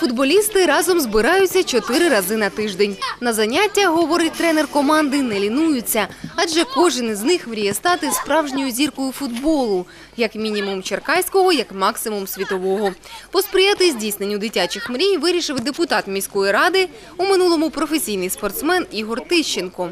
leave. Футболісти разом збираються чотири рази на тиждень. На заняття, говорить тренер команди, не лінуються, адже кожен із них мріє стати справжньою зіркою футболу, як мінімум черкаського, як максимум світового. Посприяти здійсненню дитячих мрій вирішив депутат міської ради, у минулому професійний спортсмен Ігор Тищенко.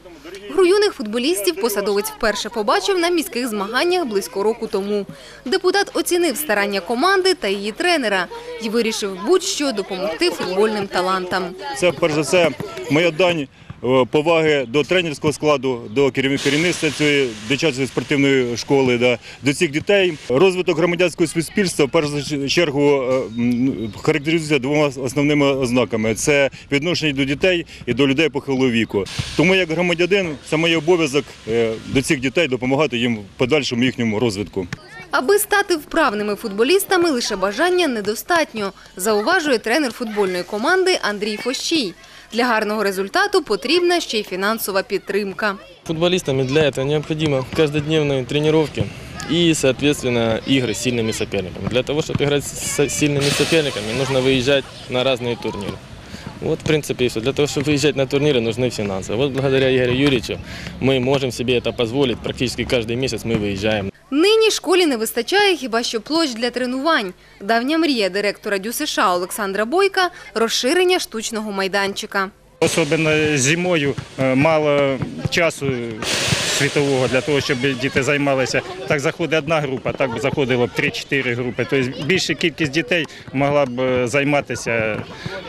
Гру юних футболістів посадовець вперше побачив на міських змаганнях близько року тому. Депутат оцінив старання команди та її тренера і вирішив будь-що допомогти футбольним талантам. Це перш за все моя дань е, поваги до тренерського складу, до керівни- керівництва цієї дитячої спортивної школи, до цих дітей. Розвиток громадянського суспільства в першу чергу е, характеризується двома основними ознаками: це відношення до дітей і до людей похилого віку. Тому як громадянин, це мій обов'язок е, до цих дітей допомагати їм в подальшому їхньому розвитку. Аби стати вправними футболістами, лише бажання недостатньо, зауважує тренер футбольної команди Андрій Фощій. Для гарного результату потрібна ще й фінансова підтримка. Футболистам для этого необходимо каждодневные тренировки и, соответственно, игры с сильными соперниками. Для того, чтобы играть с сильными соперниками, нужно выезжать на разные турниры. Вот, в принципе, и все. Для того, чтобы выезжать на турниры, нужны финансы. Вот благодаря Игорю Юрьевичу мы можем себе это позволить. Практически каждый месяц мы выезжаем. Школі не вистачає хіба що площ для тренувань. Давня мрія директора ДЮСШ Олександра Бойка – розширення штучного майданчика. Особливо зимою е, мало часу світового для того, щоб діти займалися. Так заходить одна група, так заходило б 3-4 групи. Тобто більша кількість дітей могла б е, займатися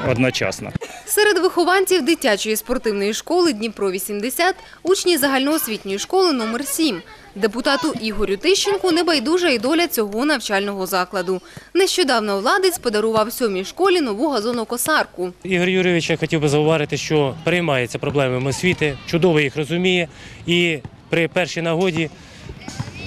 одночасно. Серед вихованців дитячої спортивної школи Дніпро-80 учні загальноосвітньої школи номер 7 Депутату Ігорю Тищенку небайдужа і доля цього навчального закладу. Нещодавно владець подарував сьомій школі нову газонокосарку. Ігор Юрійович, я хотів би зауважити, що переймається проблемами освіти, чудово їх розуміє і при першій нагоді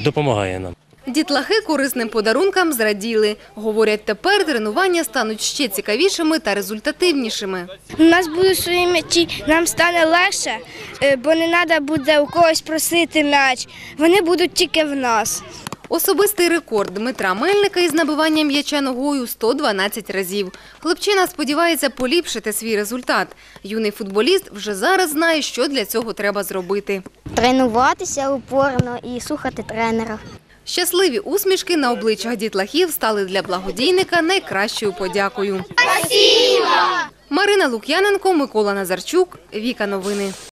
допомагає нам. Дітлахи корисним подарункам зраділи. Говорять, тепер тренування стануть ще цікавішими та результативнішими. У нас будуть свої м'ячі, нам стане легше, е, бо не треба буде у когось просити м'яч. Вони будуть тільки в нас. Особистий рекорд Дмитра Мельника із набиванням м'яча ногою 112 разів. Хлопчина сподівається поліпшити свій результат. Юний футболіст вже зараз знає, що для цього треба зробити. тренуватися упорно і слухати тренера. Щасливі усмішки на обличчях дітлахів стали для благодійника найкращою подякою. Марина Лук'яненко, Микола Назарчук, Віка Новини.